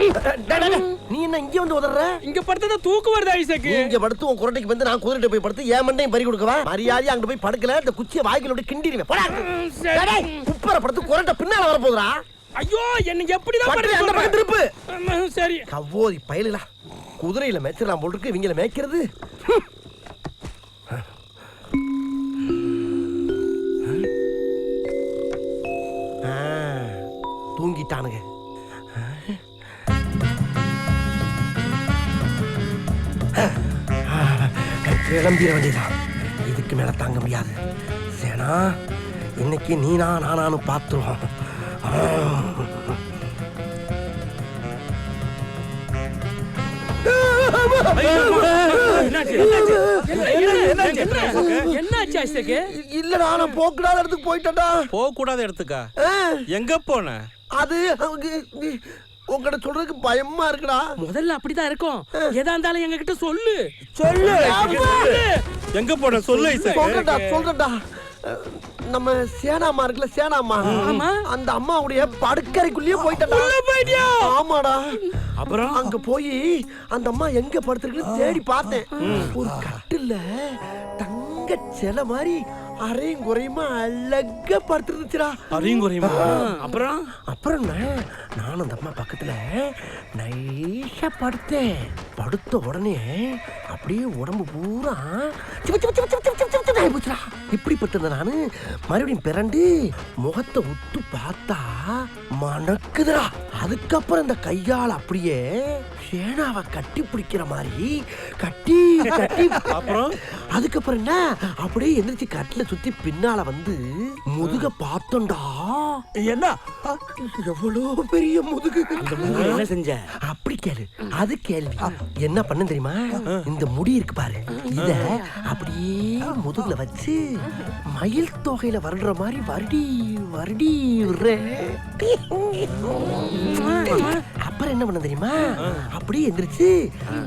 நீ என்ன இங்க வந்து உதற இங்க படுத்தா தூக்கு வருது ஐசக்கு இங்க படுத்து உன் குரட்டைக்கு வந்து நான் குதிரைட்ட போய் படுத்து ஏன் மண்டையும் பறி கொடுக்கவா? மரியாதை அங்க போய் படுக்கல இந்த குச்சியை வாய்க்குள்ள விட்டு கிண்டிடுவேன். போடா. குப்பரை படுத்து குரட்டை பின்னால வர போகுதுடா ஐயோ என்ன எப்படிதான் படுக்க அந்த பக்கம்? திருப்பு. சரி. கவ்வோதி பயலுடா. குதிரையில மேய்ச்சிடலாம் போல் இருக்கு இவங்கள மேய்க்கிறது. தூங்கிட்டானுங்க. கிளம்பிட வேண்டியதான் இதுக்கு மேல தாங்க முடியாது. சேனா இன்னைக்கு நீனா நானானு பார்த்துருவோம். இல்லடா நான் போக்குடாத இடத்துக்கு போயிட்டேன்டா. போக கூடாத இடத்துக்கா எங்க போன? அது உங்ககிட்ட சொல்றதுக்கு பயமா இருக்குடா. முதல்ல அப்படிதான் இருக்கும். எதா இருந்தாலும் எங்க கிட்ட சொல்லு. சொல்லு. எங்க போன? சொல்லு சொல்றேன்டா அஹ், நம்ம சேனாமா இருக்குல்ல சேனாமா. அந்த அம்மாவுடைய படுக்கறைக்குள்ளேயே போயிட்டியா? ஆமாடா. அப்புறம்? அங்க போய் அந்த அம்மா எங்க படுத்திருக்குன்னு தேடி பார்த்தேன். ஒரு கட்டில்ல தங்க சிலை மாதிரி அரையும் குறையுமா? அழகா படுத்துருந்துச்சுடா. அரையும் குறையுமா? அப்புறம்? அப்புறம் நானும் அந்த அம்மா பக்கத்துல நைஸா படுத்தேன். படுத்த உடனே அப்படியே உடம்பு பூரா இப்படி பட்டிருந்த நானு. மறுபடியும் பிறண்டு முகத்தை உத்து பார்த்தா மணக்குதுடா. அதுக்கப்புறம் இந்த கையால் அப்படியே சேனாவை கட்டி பிடிக்கிற மாதிரி கட்டி கட்டி அப்புறம்? அதுக்கப்புறம் என்ன? அப்படியே எந்திரிச்சு கட்டில சுத்தி பின்னால வந்து முதுக பார்த்தோம்டா. என்ன எவ்வளோ பெரிய முதுகு? என்ன செஞ்ச? அப்படி கேளு. அது கேள்வி. என்ன பண்ண தெரியுமா? இந்த முடி இருக்கு பாரு. இத அப்படியே முதுகுல வச்சு மயில் தொகையில வருடுற மாதிரி வருடி வருடி விடுறேன். அப்புறம் என்ன பண்ண தெரியுமா? அப்படியே எந்திரிச்சு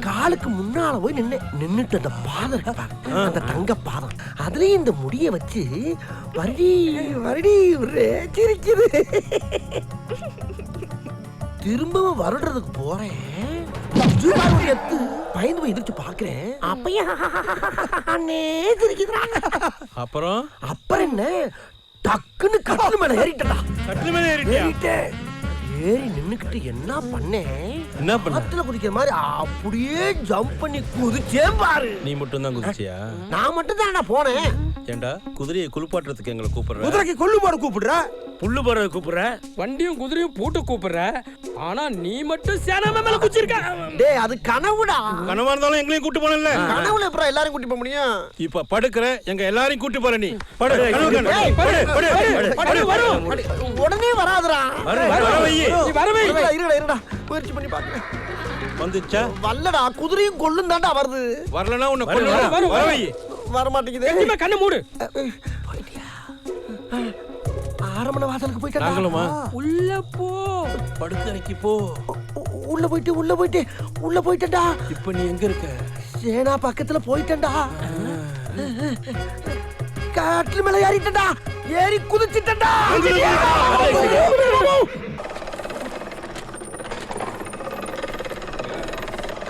காலுக்கு முன்னால போய் நின்னு நின்னுட்டு அந்த பாதம் இருக்கு அந்த தங்க பாதம். அதுலயும் இந்த முடிய வச்சு வருடி வருடி விடுறேன். சிரிக்குது திரும்பவும் வருடுறதுக்கு போறேன். பயந்து போய் எதிர்த்து பாக்குறேன் அப்பயா? அண்ணே சிரிக்குதுடா அப்புறம்? அப்புறம் என்ன? டக்குன்னு கட்டில் மேல ஏறிட்டடா கட்டில மேல ஏறிட்டேன். ஏறி நின்னுக்கிட்டு என்ன பண்ணேன்? என்ன பண்ண? குதிக்கிற மாதிரி அப்படியே ஜம்ப் பண்ணி குதிச்சேன் பாரு. நீ மட்டும் தான் குதிச்சியா? நான் மட்டும் தான் போனேன். ஏண்டா? குதிரையை குளிப்பாட்டுறதுக்கு எங்களை கூப்பிடுற? குதிரைக்கு கொள்ளு போட கூப்பிடுற? புல்லு போறது கூப்பிடுற? வண்டியும் குதிரையும் பூட்டு கூப்பிடுற? ஆனா நீ மட்டும் சேனாம மேல குச்சிருக்க. டேய் அது கனவுடா. கனவா இருந்தாலும் எங்களையும் கூட்டு போனல கனவுல அப்புறம் எல்லாரும் கூட்டி போக முடியும்? இப்ப படுக்கிற எங்க எல்லாரையும் கூட்டு போற நீ. படு. உடனே வராதுடா. வர வர வையி நீ வரவே இருடா இருடா இருடா. முயற்சி பண்ணி பாக்குறேன். வந்துச்சா? வல்லடா குதிரையும் கொள்ளும் தாண்டா வருது. வரலனா உன்னை கொல்லுடா. வரும், வர மாட்டேங்குது கண்ணு மூடு. போயிட்டியா ஆரம்பண வாசலுக்கு போயிட்டா நாங்களுமா? உள்ள போ. படுக்கறைக்கு போ. உள்ள போயிட்டு உள்ள போயிட்டு உள்ள போயிட்டேன்டா. இப்ப நீ எங்க இருக்க? சேனா பக்கத்துல போயிட்டேன்டா. காட்டுல மேல ஏறிட்டேன்டா. ஏறி குதிச்சிட்டேன்டா.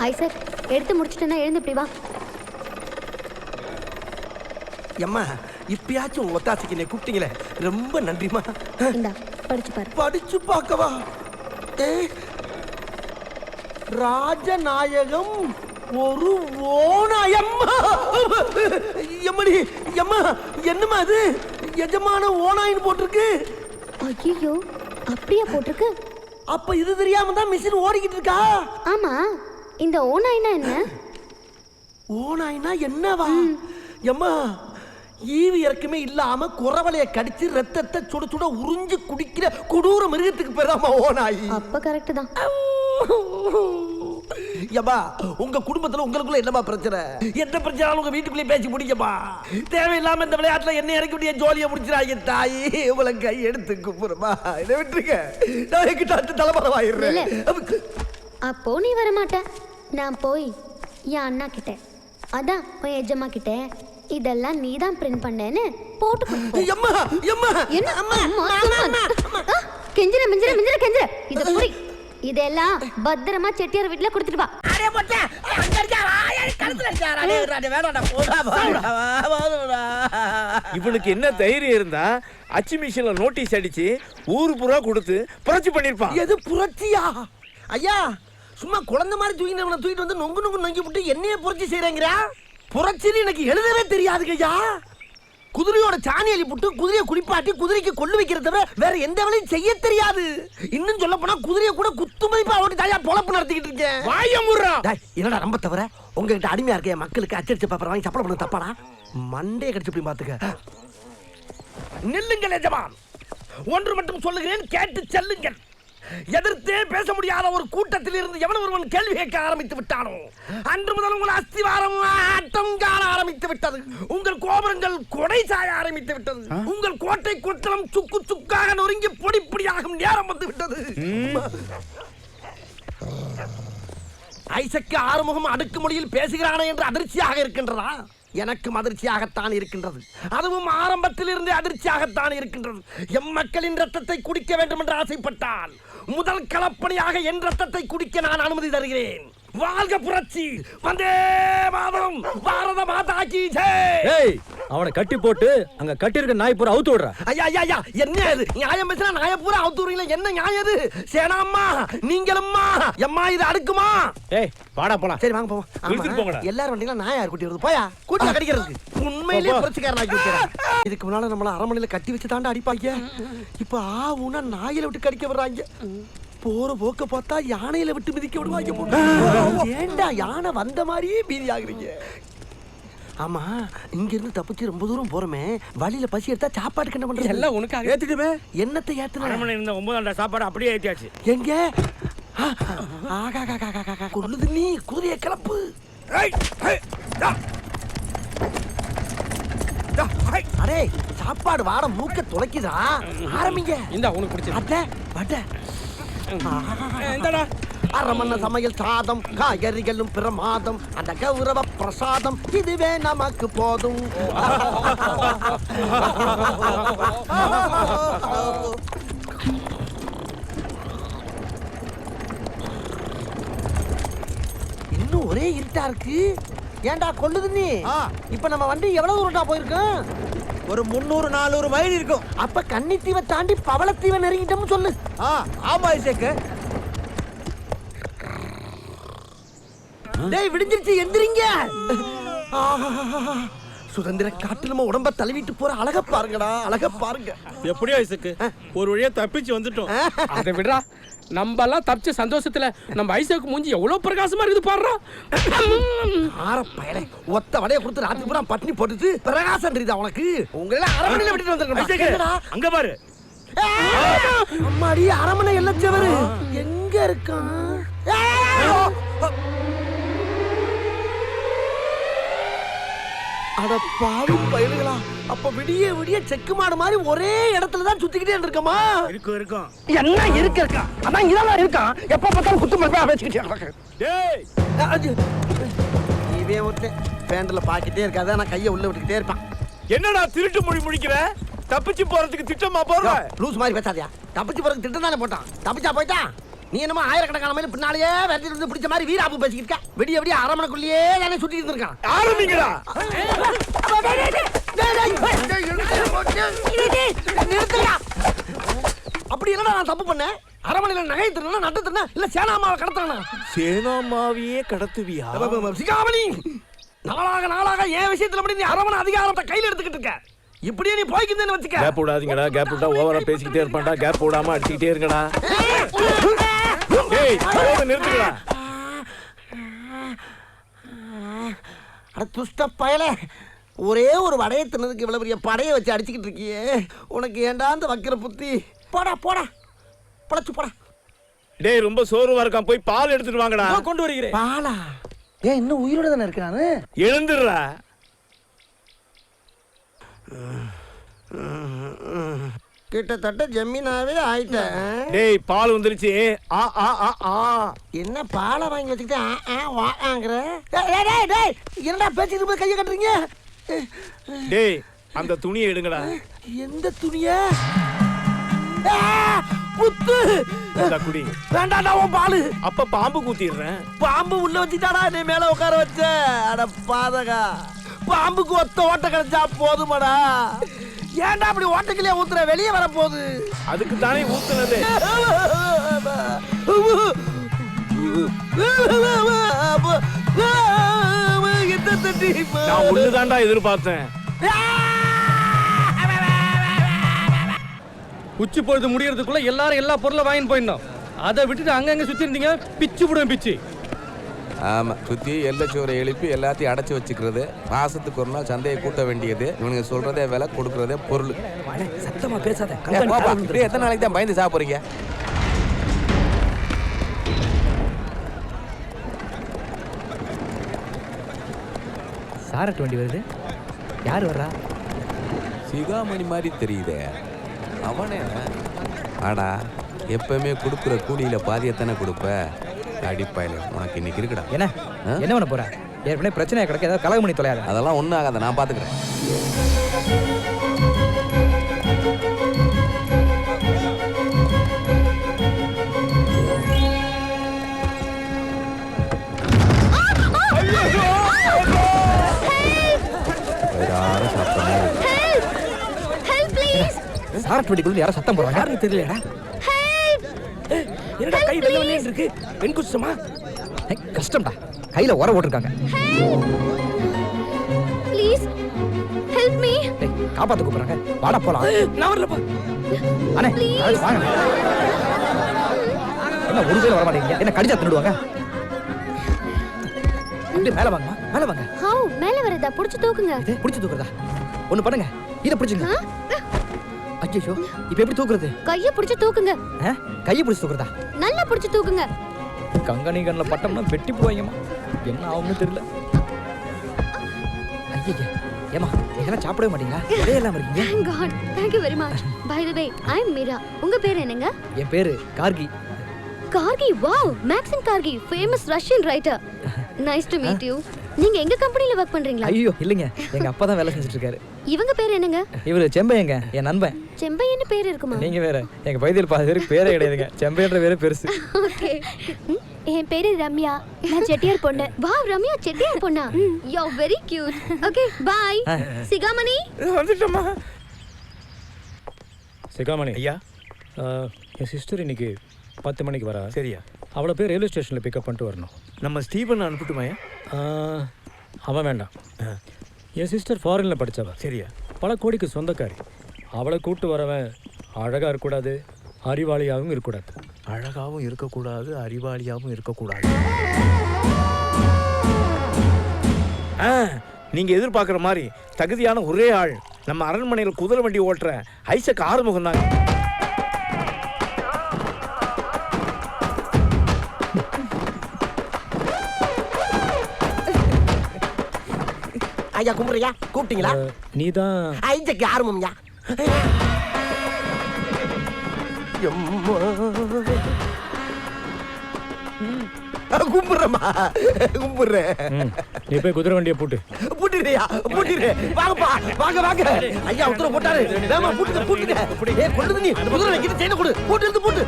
ஐசக் எடுத்து முடிச்சிட்டேன்னா எழுந்து இப்படி வா. எம்மா இப்பயாச்சும் உங்க ஒத்தாசைக்கு என்னை கூப்பிட்டீங்களே. ரொம்ப நன்றிமா இந்தா படிச்சு பாரு. படிச்சு பார்க்கவா. ராஜநாயகம் ஒரு ஓனாயம்மா எம்மடி எம்மா என்னம்மா அது? எஜமான ஓனாயின்னு போட்டிருக்கு. ஐயோ அப்படியா போட்டிருக்கு? அப்ப இது தெரியாம தான் மிஷின் ஓடிக்கிட்டு இருக்கா? ஆமா இந்த ஓனாய்னா என்ன? ஓனாயினா என்னவா? எம்மா ஈவு இறக்குமே இல்லாம குறவலைய கடிச்சு ரத்தத்தை சுட சுட உறிஞ்சு குடிக்கிற கொடூர மிருகத்துக்கு பேராமா ஓனாயி அப்ப கரெக்ட் தான். ஏம்மா உங்க குடும்பத்துல உங்களுக்குள்ள என்னமா பிரச்சனை? என்ன பிரச்சனை உங்க வீட்டுக்குள்ளே பேசி முடிக்கமா தேவையில்லாம இந்த விளையாட்டுல என்ன இறக்கி விட்டிய ஜோலியை முடிச்சிடாங்க தாயி. உங்களை கை எடுத்து குப்புறமா இதை விட்டுருங்க. நான் எங்கிட்ட அடுத்த தலைமறை ஆயிடுறேன் அப்போ நீ வர மாட்ட நான் போய் என் அண்ணா கிட்ட அதான் உன் எஜமா கிட்ட இதெல்லாம் நீ தான் பிரிண்ட் பண்ணேன்னு போட்டு கொடுத்து போ. எம்மா எம்மா. என்ன? அம்மா சும்மா. ஆ, கெஞ்சிர மிஞ்சிர மிஞ்சிர கெஞ்சிர. இத புடி. இதெல்லாம் பத்திரமா செட்டியார் வீட்டுல கொடுத்துட்டு வா. அடே மொட்டை அங்க இருக்கா கழுத்துல இருக்காரா அடே அடே வேணாடா போடா போடா இவனுக்கு என்ன தைரியம் இருந்தா அச்சு மிஷின்ல நோட்டீஸ் அடிச்சு ஊரு பூரா கொடுத்து புரட்சி பண்ணிருப்பான். எது புரட்சியா? ஐயா சும்மா குழந்தை மாதிரி தூக்கினவனை தூக்கிட்டு வந்து நொங்கு நொங்கு நொங்கி விட்டு என்னைய புரட்சி செய்றேங்கிறா புரட்சின்னு எனக்கு எழுதவே தெரியாதுங்க ஐயா குதிரையோட சாணி அள்ளி புட்டு குதிரையை குளிப்பாட்டி குதிரைக்கு கொள்ளு வைக்கிறத தவிர வேற எந்த வேலையும் செய்ய தெரியாது. இன்னும் சொல்ல போனா குதிரையை கூட குத்து மதிப்பா ஓட்டி தாயா பொழப்பு நடத்திக்கிட்டு இருக்கேன். வாய முறா என்னடா ரொம்ப தவிர உங்ககிட்ட அடிமையா இருக்க மக்களுக்கு அச்சடிச்ச பேப்பர் வாங்கி சப்பளம் பண்ண தப்பாடா? மண்டே கடிச்சு இப்படி பாத்துக்க. நில்லுங்கள் எஜமான். ஒன்று மட்டும் சொல்லுகிறேன் கேட்டு செல்லுங்கள். எதிர்த்தே பேச முடியாத ஒரு கூட்டத்தில் இருந்து எவன் ஒருவன் கேள்வி கேட்க ஆரம்பித்து விட்டானோ? அன்று முதல் உங்கள் அஸ்திவாரம் ஆட்டம் காண ஆரம்பித்து விட்டது. உங்கள் கோபுரங்கள் கொடை சாய ஆரம்பித்து விட்டது. உங்கள் கோட்டை குற்றம் சுக்கு சுக்காக நொறுங்கி பொடி பொடியாகும் நேரம் வந்து விட்டது. ஐசக்கு ஆறுமுகம் அடுக்குமொழியில் பேசுகிறானே என்று அதிர்ச்சியாக இருக்கின்றதா? எனக்கும் அதிர்ச்சியாகத்தான் இருக்கின்றது. அதுவும் ஆரம்பத்தில் இருந்தே அதிர்ச்சியாகத்தான் இருக்கின்றது. எம் மக்களின் ரத்தத்தை குடிக்க வேண்டும் என்று ஆசைப்பட்டால் முதல் களப்பணியாக என் ரத்தத்தை குடிக்க நான் அனுமதி தருகிறேன். வாழ்க புரட்சி. வந்தே மாதம் பாரத மாதா கி ஜெய் ஏய் அவனை கட்டி போட்டு அங்க கட்டி இருக்க நாய் பூரா அவுத்து விடுற. ஐயா ஐயா ஐயா என்ன இது? நியாயம் பேசினா நாய பூரா அவுத்துறீங்களா என்ன நியாயம் இது? சேனாம்மா நீங்களும்மா எம்மா இது அடுக்குமா? ஏய் வாடா போலாம். சரி வாங்க போவோம். இழுத்துட்டு போங்கடா. எல்லாரும் வண்டியில நாயா கூட்டி வருது? போயா? கூட்டி கடிக்கிறதுக்கு. உண்மையிலேயே புரட்சிக்காரன் ஆக்கி விட்டுறேன் இதுக்கு முன்னால நம்மள அரமனையில கட்டி வச்சு தாண்டா அடிப்பாங்க. இப்ப ஆ ஊனா நாயில விட்டு கடிக்க வர்றாங்க போற போக்க பார்த்தா யானையில விட்டு மிதிக்க விடுவாங்க போல. ஏன்டா யானை வந்த மாதிரியே பீதி ஆகுறீங்க? ஆமா இங்க இருந்து தப்பிச்சு ரொம்ப தூரம் போறோமே. வழியில பசி எடுத்தா சாப்பாட்டுக்கு என்ன பண்றது? எல்லாம் உனக்காக. ஏத்துட்டுமே. என்னத்தை அரண்மனை இருந்த ஒன்பதாண்டா சாப்பாடு அப்படியே ஏத்தியாச்சு. எங்க? ஆகா. கொல்லுது நீ குதிரைய கிளப்பு. அடே சாப்பாடு வாட மூக்க துளைக்குதா ஆரம்பிங்க. இந்த உனக்கு பிடிச்சது அட வட அரமண்ண சமையல் சாதம் காய்கறிகளும் பிரமாதம் அந்த கௌரவ பிரசாதம் இதுவே நமக்கு போதும். இன்னும் ஒரே இருட்டா இருக்கு. ஏன்டா கொல்லுது நீ? இப்ப நம்ம வண்டி எவ்வளவு தூரம்டா போயிருக்கோம் ஒரு முந்நூறு நானூறு மைல் இருக்கும். அப்ப கன்னித்தீவை தாண்டி பவளத்தீவை நெருங்கிட்டோம்னு சொல்லு. ஆமா இசேக்கு. டேய் விடிஞ்சிருச்சு எந்திரிங்க. சுதந்திர காட்டு நம்ம உடம்ப தழுவிட்டு போற அழக பாருங்கடா அழக பாருங்க. எப்படியோ ஐசக்கு ஒரு வழியா தப்பிச்சு வந்துட்டோம். அதை விடுறா. நம்ம எல்லாம் தப்பிச்ச சந்தோஷத்துல நம்ம ஐசாக்கு மூஞ்சி எவ்வளவு பிரகாசமா இருக்குது பாடுறா ஆற பயலே ஒத்த வடைய கொடுத்து ராத்திரி பூரா பட்டினி போட்டுட்டு பிரகாசம் தெரியுதா உனக்கு? உங்களை அரமனையில விட்டுட்டு ஐசக்கு வந்திருக்கேன் அங்க பாரு. அம்மாடி அரமனை எல்லச்சவரு எங்க இருக்கான்? அட பாவி பயலுகளா அப்ப விடிய விடிய செக்கு மாடு மாதிரி ஒரே இடத்துல தான் சுத்திக்கிட்டே இருக்கமா இருக்கும் இருக்கும். என்ன இருக்கு இருக்கா? அதான் இதெல்லாம் இருக்கான் எப்ப பார்த்தாலும் குத்து பேசிக்கிட்டே கிடக்கு. டேய்! அது. இவன் ஒருத்தன் பேண்ட்ல பாக்கிட்டே இருக்காது நான் கையை உள்ள விட்டுக்கிட்டே இருப்பான். என்னடா திருட்டு மொழி முடிக்கிற? தப்பிச்சு போறதுக்கு திட்டமா போற லூஸ் மாதிரி பேசாதியா. தப்பிச்சு போறதுக்கு திட்டம் தானே போட்டான். தப்பிச்சா போயிட்டான் நீ என்னமோ ஆயிரக்கணக்கான மைல் பின்னாலேயே வெட்டி இருந்து பிடிச்ச மாதிரி வீராப்பு பேசிக்கிட்டு இருக்க. விடிய விடிய அரமனைக்குள்ளேயே தானே சுத்தி இருந்திருக்கான். ஆரம்பிங்கடா. அப்படி என்னடா நான் தப்பு பண்ணேன்? அரமனையில நகை திருனா நட்டு திருனா இல்ல சேனாமாவை கடத்துறா சேனாமாவியே கடத்துவியா? சிகாமணி! நாளாக நாளாக என் விஷயத்துல மட்டும் நீ அரமனை அதிகாரத்தை கையில எடுத்துக்கிட்டு இருக்க. இப்படியே நீ போய்க்குதுன்னு வச்சுக்க. கேப் விடாதீங்கடா கேப் விட்டா ஓவரா பேசிக்கிட்டே இருப்பான்டா கேப் விடாம அடிச்சுக்கிட்டே இருங்கடா. நிறுத்துங்கடா. அட துஷ்ட பயலே. ஒரே ஒரு வடையை தின்னதுக்கு இவ்வளவு பெரிய படையை வச்சு அடிச்சுக்கிட்டு இருக்கியே. உனக்கு ஏன்டா அந்த வக்கிர புத்தி? போடா போடா. பழச்சு போடா. டேய் ரொம்ப சோர்வா இருக்கான். போய் பால் எடுத்துட்டு வாங்கடா. கொண்டு வருகிறேன். பாலா? ஏன் இன்னும் உயிரோட தானே இருக்கானு எழுந்துடுறா. கிட்டத்தட்ட ஜமீனாவே ஆயிட்டேன். டேய் பால் வந்துருச்சு. ஆ ஆ ஆ ஆ. என்ன பாலை வாங்கி வச்சுக்கிட்டு ஆ, ஆ, வாங்கிற டேய் டேய், டேய் என்னடா பேசிட்டு போய் கையை கட்டுறீங்க? டேய் அந்த துணியை எடுங்கடா. எந்த துணிய? இந்தா குடி. வேண்டாடா உன் பாலு. அப்ப பாம்பு கூத்திடுறேன். பாம்பு உள்ள வச்சுட்டாடா நீ மேல உட்கார வச்ச. அட பாதகா. பாம்புக்கு ஒத்த ஓட்ட கிடைச்சா போதுமாடா. ஏன்டா அப்படி ஓட்டைக்கிலே ஊத்துற? வெளியே வர போகுது அதுக்கு தானே ஊத்துனது. நான் ஒண்ணுதான்டா எதிர்பார்த்தேன். உச்சி பொழுது முடியறதுக்குள்ள எல்லாரும் எல்லா பொருளும் வாங்கிட்டு போயிடணும். அதை விட்டுட்டு அங்கங்க சுத்தி இருந்தீங்க பிச்சு விடுவேன் பிச்சு. ஆமா சுத்தி எல்லச்சோரை எழுப்பி எல்லாத்தையும் அடைச்சு வச்சுக்கிறது. மாசத்துக்கு ஒரு நாள் சந்தையை கூட்ட வேண்டியது. இவனுங்க சொல்றதே விலை கொடுக்கறதே பொருள். சத்தமா பேசாத. எத்தனை நாளைக்கு தான் பயந்து சாப்பிடுறீங்க சாரட் வண்டி வருது. யார் வர்றா? சிகாமணி மாதிரி தெரியுதே. அவனே. ஆடா எப்பவுமே கொடுக்குற கூலியில பாதியத்தானே கொடுப்ப? அடிப்பாயில. உனக்கு இன்னைக்கு இருக்குடா. என்ன? என்ன பண்ண போற? ஏற்கனவே பிரச்சனை கிடக்க ஏதாவது கலகம் பண்ணி தொலையாத. அதெல்லாம் ஒன்றும் ஆகாத நான் யாரும் ப்ளீஸ் சாரட் வண்டிக்குள்ள யாரோ சத்தம் போடுறாங்க. யாருன்னு தெரியலடா. என்னடா கை வெள்ள வெள்ளேன்னு இருக்கு? பெண் குச்சமா? கஷ்டம்டா. கையில உர போட்டிருக்காங்க. ப்ளீஸ் ஹெல்ப் மீ காப்பாத்த கூப்பிடுறாங்க. வாடா போலாம். நான் வரலப்பா அண்ணே அண்ணே, வாங்க. என்ன ஒரு பேர் வர மாட்டேங்க என்ன கடிச்சா தின்னுடுவாங்க அப்படியே மேல வாங்கம்மா மேல வாங்க. ஹவ் மேல வரதா புடிச்சு தூக்குங்க. பிடிச்சு தூக்குறதா? ஒண்ணு பண்ணுங்க. இதை பிடிச்சுங்க. ஐயோ இப்ப எப்படி தூக்குறது கைய புடிச்சு தூக்குங்க? கையை பிடிச்சு தூக்குறதா நல்லா புடிச்சு தூக்குங்க கங்கனி கண்ணில் பட்டம்னா வெட்டி போவாங்கம்மா என்ன ஆகும்னு தெரியல ஐயா ஏமா நீங்களாம் சாப்பிடவே மாட்டீங்களா இதே இல்லாம இருக்கீங்க. Thank you very much. By the way, I am Mira. உங்க பேர் என்னங்க? என் பேரு Gorky Gorky. Wow, Maxim Gorky, famous Russian writer. Nice to meet you. நீங்க எங்க கம்பெனில ஒர்க் பண்றீங்களா? ஐயோ இல்லைங்க எங்க அப்பா தான் வேலை செஞ்சுட்டு இருக்காரு இவங்க பேர் என்னங்க? இவரு செம்பையங்க என் நண்பன் செம்பையன்னு பேர் இருக்குமா? நீங்க வேற எங்க பகுதியில் பாதி பேருக்கு பேரே கிடையாதுங்க செம்பையன்ற பேரே பெருசு ஓகே. என் பேரு ரம்யா. நான் செட்டியார் பொண்ணு. வாவ் ரம்யா செட்டியார் பொண்ணா? You are very cute. Okay, bye. Sikamani. வந்துட்டோமா Sikamani ஐயா என் சிஸ்டர் இன்னைக்கு பத்து மணிக்கு வரா சரியா அவளை போய் ரயில்வே ஸ்டேஷனில் பிக்கப் பண்ணிட்டு வரணும். நம்ம ஸ்டீபன் அனுப்பட்டுமாயா அவன் வேண்டாம். என் சிஸ்டர் ஃபாரினில் படித்தவ சரியா. பல கோடிக்கு சொந்தக்காரி. அவளை கூட்டு வரவன் அழகாக இருக்கக்கூடாது அறிவாளியாகவும் இருக்கக்கூடாது. அழகாவும் இருக்கக்கூடாது அறிவாளியாவும் இருக்கக்கூடாது. ஆ நீங்க எதிர்பார்க்குற மாதிரி தகுதியான ஒரே ஆள். நம்ம அரண்மனையில் குதிரை வண்டி ஓட்டுற ஐசக் ஆறுமுகம் தாங்க ஐயா கும்பிடுறியா? கூப்பிட்டீங்களா? நீ தான் ஐஜக்கு ஆரம்பம்யா. எம்மா. கும்பிடுறேம்மா. கும்பிடுறேன். நீ போய் குதிரை வண்டியை போட்டு. பூட்டிடுறியா பூட்டிடு வாங்கப்பா. வாங்க வாங்க. ஐயா உத்தரவு போட்டாரு. வேமா பூட்டுங்க பூட்டுங்க ஏ கொண்டு நீ குதிரை வைக்கிற செயினை கொடு. பூட்டு எடுத்து பூட்டு.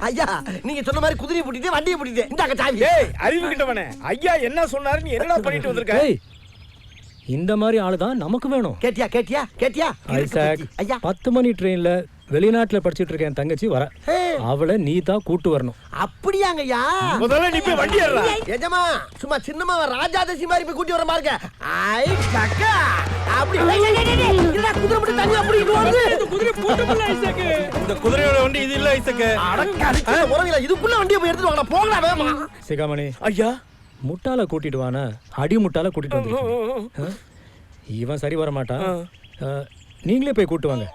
ஐயா நீங்க சொன்ன மாதிரி குதிரையை பூட்டிட்டு வண்டியை பூட்டிட்டு. இந்தாங்க சாவி. ஏய் அறிவு கிட்டவனே ஐயா என்ன சொன்னாரு நீ என்னடா பண்ணிட்டு வந்திருக்க? இந்த மாதிரி ஆளு தான் நமக்கு வேணும். கேட்டியா கேட்டியா கேட்டியா? ஐசாக் ஐயா. பத்து மணி ட்ரெயின்ல வெளிநாட்டுல படிச்சிட்டு இருக்க என் தங்கச்சி வர. அவளை நீ தான் கூட்டு வரணும். அப்படியாங்க ஐயா முதல்ல நீ போய் வண்டி ஏறா எஜமா சும்மா சின்னமா ராஜாதசி மாதிரி போய் கூட்டி வர பாருங்க ஐ கக்கா அப்படி. என்னடா குதிரை மட்டும் தனியா அப்படிட்டு வருது குதிரை போட்டு ஐசாக்கு. இந்த குதிரையோட வண்டி இது இல்ல ஐசக்கு. அடக்கடிச்ச உறவில இதுக்குள்ள வண்டியை போய் எடுத்துட்டு வாங்க போங்கடா வேகமா. சிகாமணி. ஐயா. முட்டாள கூட்டிட்டு வானா? அடி முட்டாள கூட்டிட்டு வந்து இவன் சரி வர மாட்டான் நீங்களே போய் கூட்டு வாங்க.